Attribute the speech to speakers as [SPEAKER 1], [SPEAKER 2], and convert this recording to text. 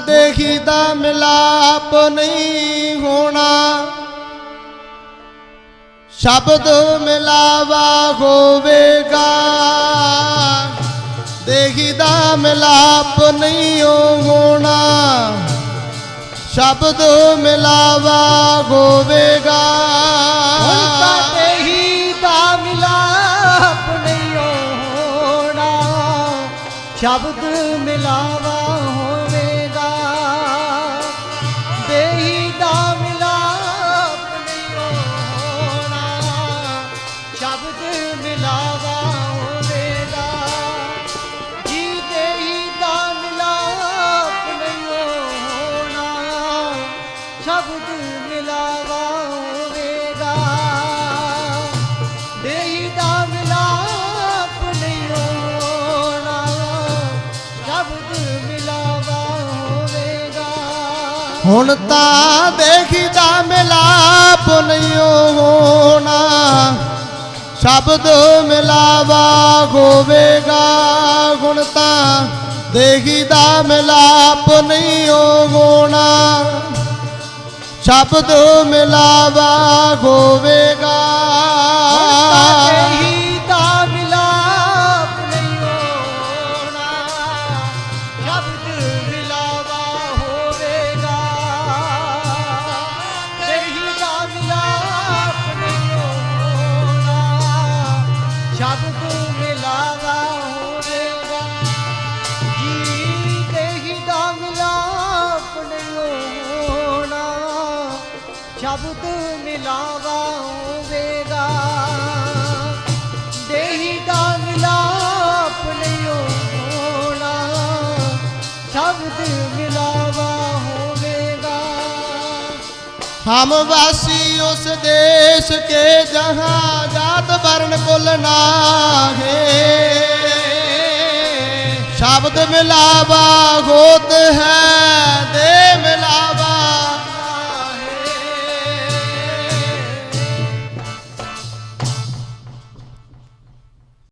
[SPEAKER 1] ਦੇਖੀ ਦਾ ਮਿਲਾਪ ਨਹੀਂ ਹੋਣਾ। ਸ਼ਬਦ ਮਿਲਾਵਾ ਹੋਵੇਗਾ। ਦੇਖੀ ਦਾ ਮਿਲਾਪ ਨਹੀਂ ਹੋਣਾ। ਸ਼ਬਦ ਮਿਲਾਵਾ ਹੋਵੇਗਾ। ਹੁਣ ਤਾਂ ਦਾ ਮਿਲਾਪ ਨਹੀਂ ਹੋਣਾ। ਸ਼ਬਦ ਮਿਲਾਵਾ ਦੇਹੀ ਦਾ ਹੁਣ
[SPEAKER 2] ਤਾਂ ਦੇਖੀਦਾ ਮਿਲਾਪ ਨਹੀਂ ਹੋਣਾ। ਸ਼ਬਦ ਮਿਲਾਵਾ ਹੋਵੇਗਾ। ਹੁਣ ਤਾਂ ਦੇਖੀਦਾ ਮਿਲਾਪ ਨਹੀਂ ਹੋਣਾ। ਸ਼ਬਦ ਮਿਲਾਵਾ ਹੋਵੇਗਾ।
[SPEAKER 1] ਸ਼ਬਦ ਮਿਲਾਵਾ ਹੋਵੇਗਾ। ਦੇਹੀ ਦਾ ਮਿਲਾਪ ਨਹੀਂ ਹੋਣਾ। ਸ਼ਬਦ ਮਿਲਾਵਾ ਹੋਵੇਗਾ। ਹਮ ਵਾਸੀ ਉਸ ਦੇਸ਼ ਕੇ ਜਹਾਂ ਜਾਤ ਵਰਣ ਕੁਲ ਨਾ ਹੈ ਸ਼ਬਦ ਮਿਲਾਵਾ
[SPEAKER 2] ਹੋਤ ਹੈ